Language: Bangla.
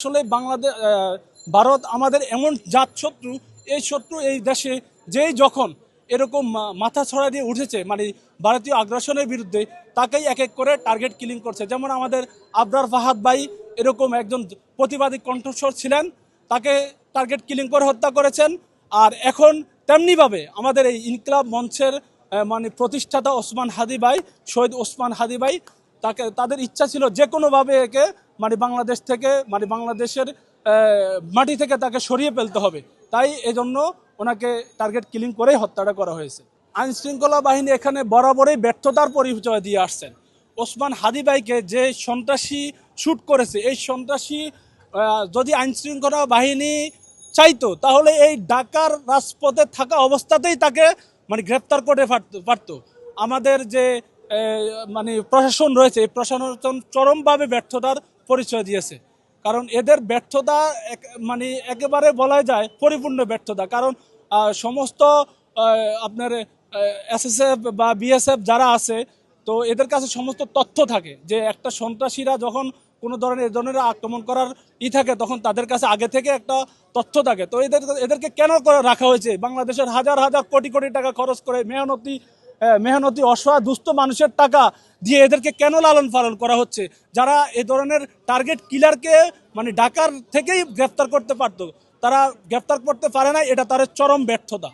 আসলে বাংলাদেশ ভারত আমাদের এমন জাত শত্রু, এই শত্রু এই দেশে যেই যখন এরকম মাথা ছড়া দিয়ে উঠেছে মানে ভারতীয় আগ্রাসনের বিরুদ্ধে, তাকেই এক এক করে টার্গেট কিলিং করছে। যেমন আমাদের আবরার ফাহাদ ভাই এরকম একজন প্রতিবাদী কণ্ঠস্বর ছিলেন, তাকে টার্গেট কিলিং করে হত্যা করেছেন। আর এখন তেমনিভাবে আমাদের এই ইনকলাব মঞ্চের মানে প্রতিষ্ঠাতা ওসমান হাদি ভাই, শহীদ ওসমান হাদি ভাই, তাকে তাদের ইচ্ছা ছিল যে কোনোভাবে একে মানে বাংলাদেশ থেকে মানে বাংলাদেশের মাটি থেকে তাকে সরিয়ে ফেলতে হবে। তাই এজন্য ওনাকে টার্গেট কিলিং করেই হত্যাটা করা হয়েছে। আইন শৃঙ্খলা বাহিনী এখানে বরাবরই ব্যর্থতার পরিচয় দিয়ে আসছেন। ওসমান হাদিবাইকে যে সন্ত্রাসী শ্যুট করেছে, এই সন্ত্রাসী যদি আইন শৃঙ্খলা বাহিনী চাইতো, তাহলে এই ঢাকার রাজপথে থাকা অবস্থাতেই তাকে মানে গ্রেপ্তার করে পারতো আমাদের যে মানে প্রশাসন রয়েছে, এই প্রশাসন চরমভাবে ব্যর্থতার পরিচয় দিয়েছে। কারণ এদের ব্যর্থতা মানে একেবারে বলা যায় পরিপূর্ণ ব্যর্থতা। কারণ সমস্ত আপনার এসএসএফ বা বিএসএফ যারা আছে, তো এদের কাছে সমস্ত তথ্য থাকে যে একটা সন্ত্রাসীরা যখন কোনো ধরনের, এ ধরনের আক্রমণ করার ই থাকে, তখন তাদের কাছে আগে থেকে একটা তথ্য থাকে। তো এদের, এদেরকে কেন করে, রাখা হয়েছে? বাংলাদেশের হাজার হাজার কোটি কোটি টাকা খরচ করে মেহনতি মেহনতি, অসহায়, দুস্থ মানুষের টাকা দিয়ে এদেরকে কেন লালন পালন করা হচ্ছে? যারা এ ধরনের টার্গেট কিলারকে মানে ঢাকার থেকেই গ্রেফতার করতে পারতো, তারা গ্রেফতার করতে পারে না এটা তাদের চরম ব্যর্থতা।